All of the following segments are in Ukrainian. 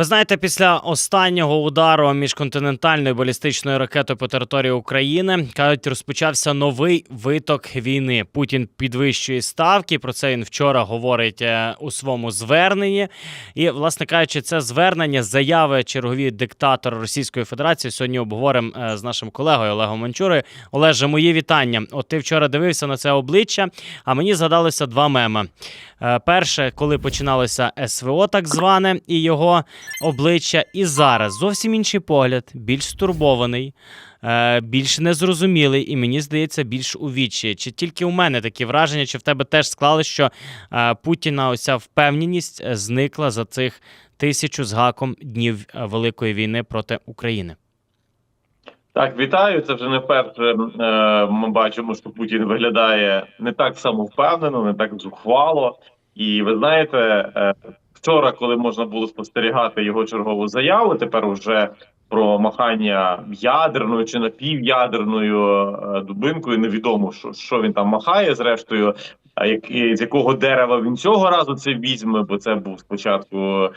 Ви знаєте, після останнього удару міжконтинентальною балістичною ракетою по території України кажуть, розпочався новий виток війни. Путін підвищує ставки. Про це він вчора говорить е, у своєму зверненні. І, власне кажучи, це звернення, заяви чергові диктатора Російської Федерації. Сьогодні обговоримо е, з нашим колегою Олегом Манчурою. Олеже, мої вітання. От ти вчора дивився на це обличчя, а мені згадалося два меми. Е, Перше, коли починалося СВО, так зване, і його обличчя, і зараз зовсім інший погляд, більш стурбований, е, більш незрозумілий, і мені здається, більш у вічі. Чи тільки у мене такі враження, чи в тебе теж склали, що е, Путіна оця впевненість зникла за цих тисячу з гаком днів Великої війни проти України? Так, вітаю. Це вже не вперше. е, Ми бачимо, що Путін виглядає не так самовпевнено, не так зухвало. І ви знаєте, е, вчора, коли можна було спостерігати його чергову заяву, тепер уже про махання ядерною чи напівядерною е, дубинкою, невідомо що, що він там махає. Зрештою, а як з якого дерева він цього разу це візьме, бо це був спочатку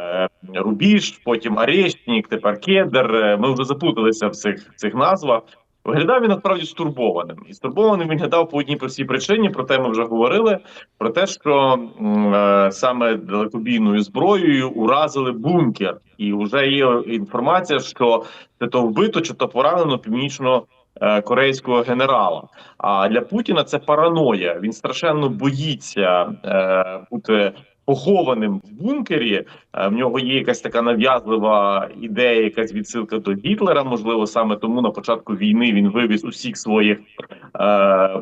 е, Рубіж, потім Арештнік, тепер Кедр. Е, Ми вже заплуталися в цих цих назвах. Виглядав він насправді стурбованим, і стурбованим він гадав по одній простій причині. Про те ми вже говорили. Про те, що е, саме далекобійною зброєю уразили бункер, і вже є інформація, що це то вбито чи то поранено північно. Е, Корейського генерала. А для Путіна це параноя. Він страшенно боїться е, бути похованим в бункері. Е, В нього є якась така нав'язлива ідея, якась відсилка до Гітлера. Можливо, саме тому на початку війни він вивіз усіх своїх е,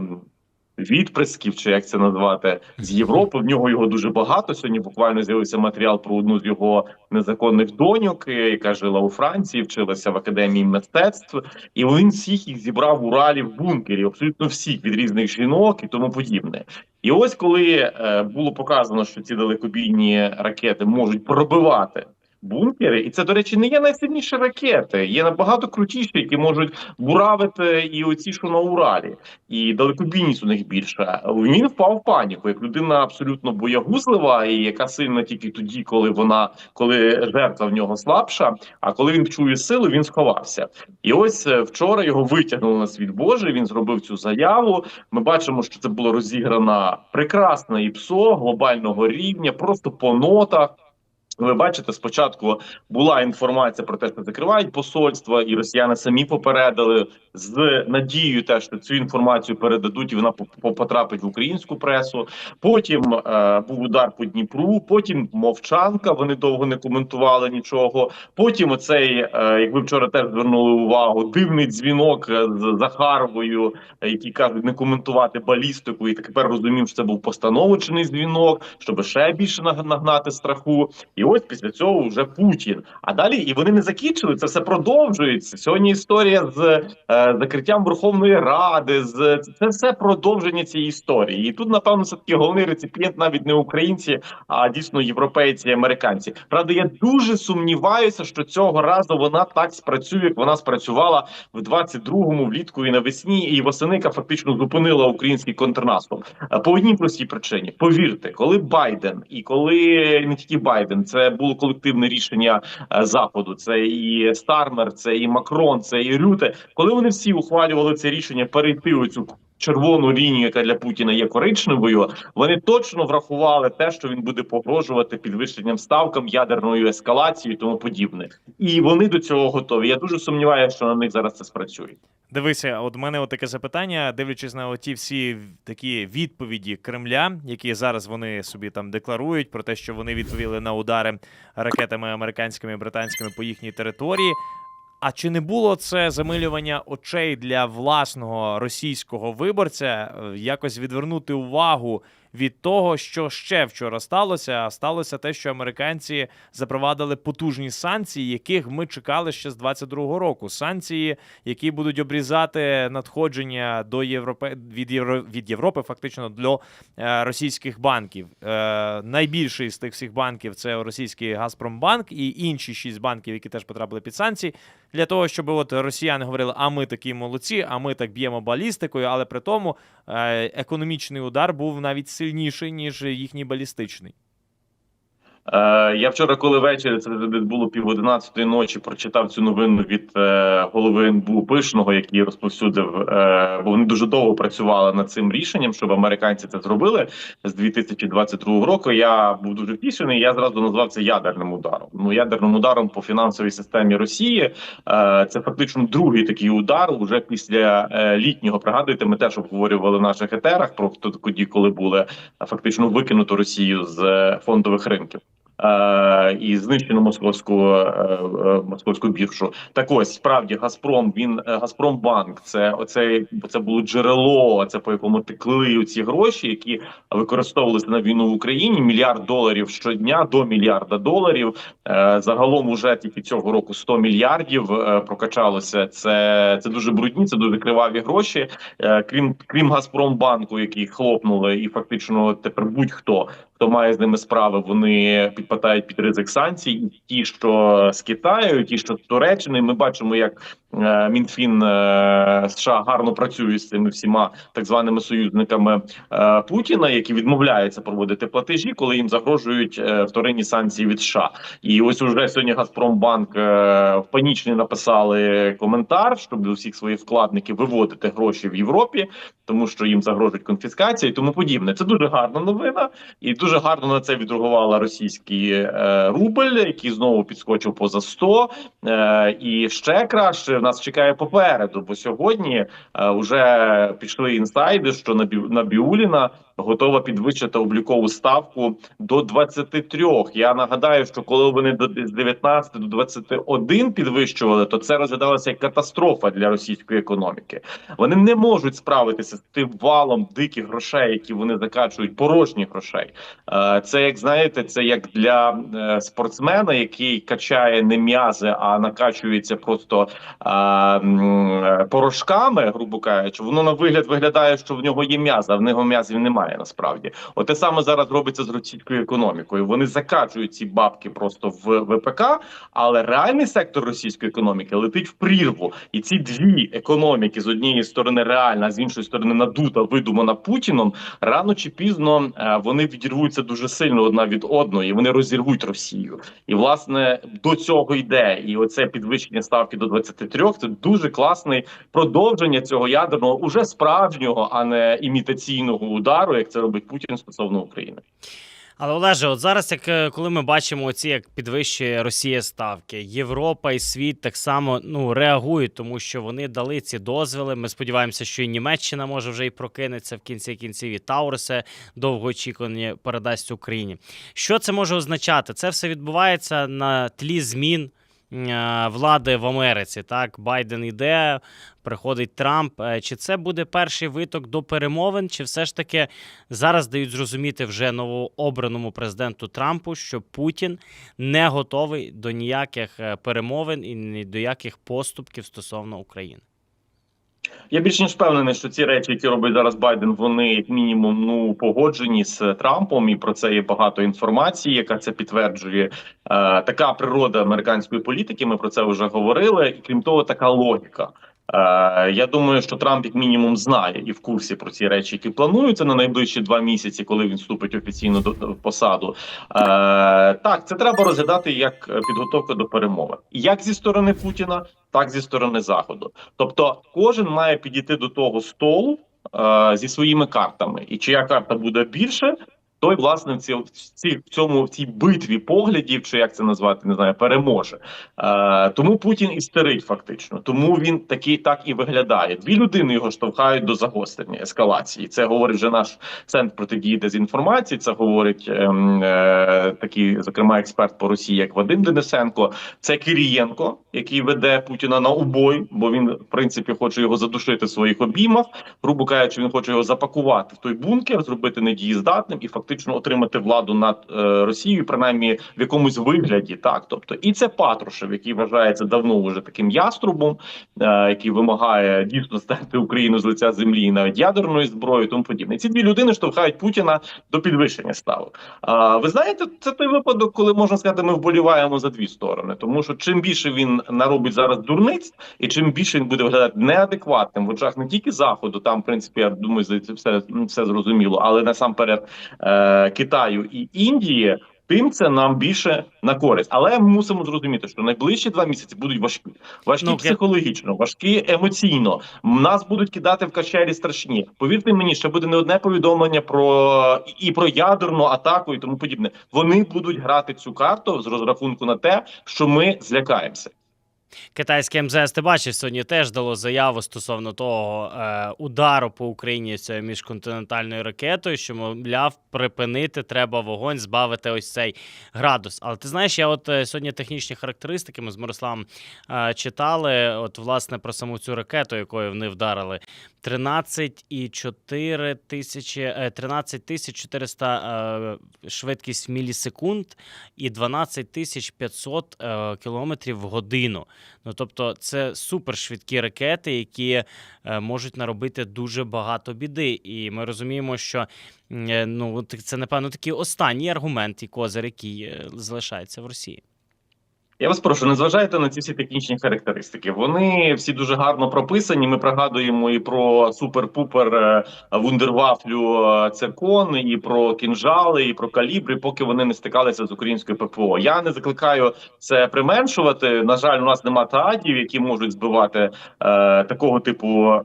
відприсків, чи як це назвати, з Європи. В нього його дуже багато. Сьогодні буквально з'явився матеріал про одну з його незаконних доньок, е, яка жила у Франції, вчилася в академії мистецтв, і він всіх їх зібрав в Уралі в бункері, абсолютно всіх від різних жінок і тому подібне. І ось коли е, було показано, що ці далекобійні ракети можуть пробивати бункери, і це, до речі, не є найсильніші ракети, є набагато крутіші, які можуть буравити і оці, що на Уралі, і далекобійність у них більша. Він впав в паніку, як людина абсолютно боягузлива, і яка сильна тільки тоді, коли вона коли жертва в нього слабша. А коли він чує силу, він сховався. І ось е, вчора його витягнули на світ Божий. Він зробив цю заяву. Ми бачимо, що це було розіграна прекрасна ІПСО глобального рівня, просто по нотах. Ви бачите, спочатку була інформація про те, що закривають посольства, і росіяни самі попередили з надією, те, що цю інформацію передадуть, і вона по- по- потрапить в українську пресу. Потім е, був удар по Дніпру. Потім мовчанка. Вони довго не коментували нічого. Потім оцей, е, як ви вчора теж звернули увагу, дивний дзвінок е, з Захаровою, які кажуть не коментувати балістику. І тепер розумів, що це був постановочний дзвінок, щоб ще більше наг- нагнати страху. І ось після цього вже Путін. А далі і вони не закінчили. Це все продовжується. Сьогодні історія з е, закриттям Верховної Ради. З це все продовження цієї історії. І тут, напевно, все таки головний реципієнт навіть не українці, а дійсно європейці і американці. Правда, я дуже сумніваюся, що цього разу вона так спрацює, як вона спрацювала в 22-му влітку і навесні, і восени, яка фактично зупинила український контрнаступ. Е, По одній простій причині. Повірте, коли Байден і коли не тільки Байден, це було колективне рішення е, заходу. Це і Стармер, це і Макрон, це і Рюте. Коли вони всі ухвалювали це рішення перейти у цю червону лінію, яка для Путіна є коричневою, вони точно врахували те, що він буде погрожувати підвищенням ставкам, ядерною ескалацією і тому подібне. І вони до цього готові. Я дуже сумніваюся, що на них зараз це спрацює. Дивися, от мене таке запитання, дивлячись на ті всі такі відповіді Кремля, які зараз вони собі там декларують про те, що вони відповіли на удари ракетами американськими і британськими по їхній території. А чи не було це замилювання очей для власного російського виборця е, якось відвернути увагу від того, що ще вчора сталося? А сталося те, що американці запровадили потужні санкції, яких ми чекали ще з 22-го року. Санкції, які будуть обрізати надходження до Європи від Євро... від Європи, фактично до е, російських банків. Е, найбільший з тих всіх банків це російський Газпромбанк і інші шість банків, які теж потрапили під санкції, для того, щоб от росіяни говорили, а ми такі молодці, а ми так б'ємо балістикою, але при тому е, економічний удар був навіть сильніший ніж їхній балістичний. Е, я вчора, коли ввечері це десь було пів одинадцятої ночі, прочитав цю новину від е, голови НБУ Пишного, який розповсюдив, е, бо вони дуже довго працювали над цим рішенням, щоб американці це зробили з 2022 року. Я був дуже втішений. Я зразу назвав це ядерним ударом. Ну ядерним ударом по фінансовій системі Росії. Е, це фактично другий такий удар уже після е, літнього. Пригадуєте, ми теж обговорювали в наших етерах про тоді, коли були фактично викинуто Росію з е, фондових ринків. Е, і знищено московську е, е, московську біржу. Так ось справді Газпром. Він Газпромбанк. Це оце це було джерело. Це по якому текли ці гроші, які використовувалися на війну в Україні. Мільярд доларів щодня до мільярда доларів. Загалом уже тільки цього року 100 мільярдів прокачалося. Це це дуже брудні, це дуже криваві гроші. Крім крім Газпромбанку, який хлопнули, і фактично тепер будь-хто хто має з ними справи, вони підпадають під ризик санкцій. І ті, що з Китаю, ті, що з Туреччини, ми бачимо, як е, Мінфін е, США гарно працює з цими всіма так званими союзниками е, Путіна, які відмовляються проводити платежі, коли їм загрожують вторинні санкції від США. І ось уже сьогодні Газпромбанк е, панічно написали коментар, щоб до всіх своїх вкладників виводити гроші в Європі, тому що їм загрожують конфіскація і тому подібне. Це дуже гарна новина, і дуже гарно на це відреагувала російський е, рубль, який знову підскочив поза 100. Е, і ще краще нас чекає попереду, бо сьогодні е, вже пішли інсайди, що на Бі- на Біуліна готова підвищити облікову ставку до 23. Я нагадаю, що коли вони з 19 до 21 підвищували, то це розглядалося як катастрофа для російської економіки. Вони не можуть справитися з тим валом диких грошей, які вони закачують, порожніх грошей. Е, Це як знаєте, це як для е, спортсмена, який качає не м'язи, а накачується просто е, порошками, грубо кажучи, воно на вигляд виглядає, що в нього є м'язи, а в нього м'язів немає насправді. От те саме зараз робиться з російською економікою. Вони закачують ці бабки просто в ВПК, але реальний сектор російської економіки летить в прірву. І ці дві економіки з однієї сторони реальна, з іншої сторони надута, видумана Путіном. Рано чи пізно е, вони відірвуться дуже сильно одна від одної. і Вони розірвуть Росію. І власне до цього йде. І оце підвищення ставки до 23 – Це дуже класний продовження цього ядерного, уже справжнього, а не імітаційного удару, як це робить Путін стосовно України. Але Олеже, от зараз, як е, коли ми бачимо оці, як підвищує Росія ставки, Європа і світ так само ну реагують, тому що вони дали ці дозволи. Ми сподіваємося, що і Німеччина може вже і прокинеться в кінці кінців, і Таурусе довгоочікувані передасть Україні. Що це може означати? Це все відбувається на тлі змін. Е, Влади в Америці, так Байден іде, приходить Трамп. Е, Чи це буде перший виток до перемовин? Чи все ж таки зараз дають зрозуміти вже новообраному президенту Трампу, що Путін не готовий до ніяких е, перемовин і ні до яких поступків стосовно України? Я більш ніж впевнений, що ці речі, які робить зараз Байден, вони як мінімум ну погоджені з Трампом, і про це є багато інформації, яка це підтверджує. Е, така природа американської політики. Ми про це вже говорили, і крім того, така логіка. Е, я думаю, що Трамп як мінімум знає і в курсі про ці речі, які плануються на найближчі два місяці, коли він вступить офіційно до посаду. Е, так, це треба розглядати як підготовка до перемови, як зі сторони Путіна, так зі сторони Заходу. Тобто, кожен має підійти до того столу е, зі своїми картами, і чия карта буде більше. Той власне в ці в ці в цьому в цій битві поглядів, чи як це назвати, не знаю, переможе. Е, тому Путін істерить фактично. Тому він такий так і виглядає. Дві людини його штовхають до загострення ескалації. Це говорить вже наш центр протидії дезінформації. Це говорить ем, е, такий, зокрема, експерт по Росії, як Вадим Денисенко. Це Кирієнко, який веде Путіна на убой, бо він в принципі хоче його задушити в своїх обіймах. Грубо кажучи, він хоче його запакувати в той бункер, зробити недієздатним і фактично отримати владу над е, Росією, принаймні в якомусь вигляді. Так, тобто, і це Патрушев, який вважається давно вже таким яструбом, е, який вимагає дійсно стати Україну з лиця землі, і навіть ядерною зброєю, і тому подібне. Ці дві людини штовхають Путіна до підвищення ставок. А ви знаєте, це той випадок, коли можна сказати, ми вболіваємо за дві сторони, тому що чим більше він наробить зараз дурниць, і чим більше він буде виглядати неадекватним в очах не тільки заходу, там в принципі я думаю, здається, все, все зрозуміло, але насамперед е, Китаю і Індії. тим це нам більше на користь. Але ми мусимо зрозуміти, що найближчі два місяці будуть важкі, важкі Ну, психологічно, важкі емоційно. Нас будуть кидати в качелі страшні. Повірте мені, ще буде не одне повідомлення про і про ядерну атаку і тому подібне. Вони будуть грати цю карту з розрахунку на те, що ми злякаємося. Китайське МЗС, ти бачив, сьогодні теж дало заяву стосовно того е, удару по Україні цією міжконтинентальною ракетою, що, мовляв, припинити треба вогонь, збавити ось цей градус. Але ти знаєш, я от е, сьогодні технічні характеристики ми з Мирославом е, читали, от власне про саму цю ракету, якою вони вдарили. 13,4 тисячі, е, 13 тисяч 400 е, швидкість мілісекунд і 12 тисяч 500 е, кілометрів в годину. Ну тобто, це супершвидкі ракети, які е, можуть наробити дуже багато біди. І ми розуміємо, що е, ну це напевно такий останній аргумент і козир, який е, залишається в Росії. Я вас прошу, не зважайте на ці всі технічні характеристики. Вони всі дуже гарно прописані. Ми пригадуємо і про супер-пупер е, вундервафлю е, циркон, і про кінжали, і про калібри, поки вони не стикалися з українською ППО. Я не закликаю це применшувати. На жаль, у нас нема таадів, які можуть збивати е, такого типу е,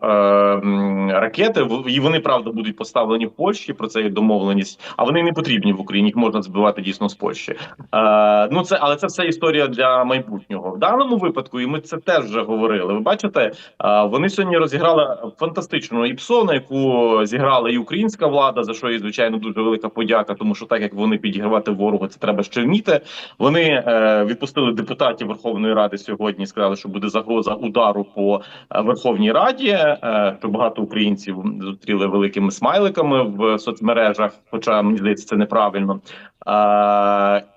ракети. І вони правда будуть поставлені в Польщі. Про це є домовленість. А вони не потрібні в Україні. Їх можна збивати дійсно з Польщі. Е, ну це але це все історія для майбутнього. В даному випадку, і ми це теж вже говорили. Ви бачите, е, вони сьогодні розіграли фантастичну іпсо, на яку зіграла і українська влада, за що їй звичайно дуже велика подяка. Тому що так як вони підігравати ворогу, це треба ще вміти. Вони е, відпустили депутатів Верховної Ради сьогодні. Сказали, що буде загроза удару по е, Верховній Раді. Е, що багато українців зустріли великими смайликами в соцмережах, хоча мені здається, це неправильно. Е,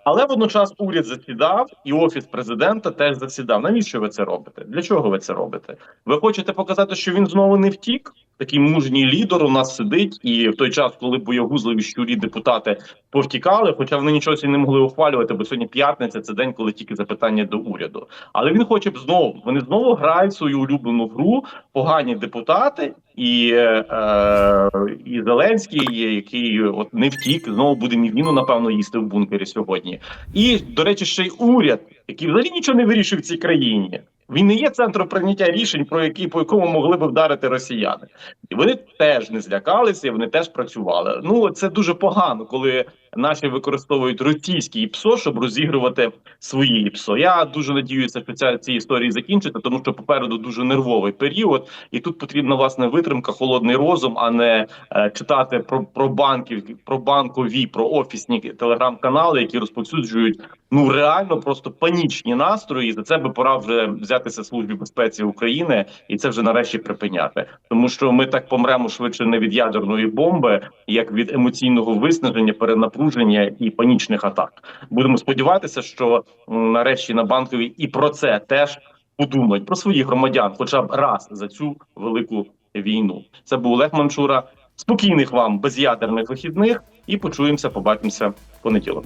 але водночас уряд засідав, і офіс президента теж засідав. Навіщо ви це робите? Для чого ви це робите? Ви хочете показати, що він знову не втік? Такий мужній лідер у нас сидить, і в той час, коли боягузливі щурі депутати повтікали, хоча вони нічого сьогодні не могли ухвалювати, бо сьогодні п'ятниця це день, коли тільки запитання до уряду. Але він хоче б знову. Вони знову грають свою улюблену гру, погані депутати, і, е, і Зеленський, який от не втік, знову буде мівіну, напевно, їсти в бункері сьогодні. І, до речі, ще й уряд, який взагалі нічого не вирішив в цій країні. Він не є центром прийняття рішень, про які по якому могли би вдарити росіяни, і вони теж не злякалися, вони теж працювали. Ну це дуже погано, коли наші використовують російські ІПСО, щоб розігрувати свої ІПСО. Я дуже надіюся, що ця ці історії закінчиться, тому що попереду дуже нервовий період, і тут потрібна власне витримка, холодний розум, а не е, читати про, про банків, про банкові, про офісні телеграм-канали, які розповсюджують ну реально просто панічні настрої. І за це би пора вже взятися службі безпеці України, і це вже нарешті припиняти, тому що ми так помремо швидше не від ядерної бомби, як від емоційного виснаження, перенапруження і панічних атак. Будемо сподіватися, що нарешті на банковій і про це теж подумають про своїх громадян, хоча б раз за цю велику війну. Це був Олег Манчура. Спокійних вам без'ядерних вихідних і почуємося, побачимося понеділок.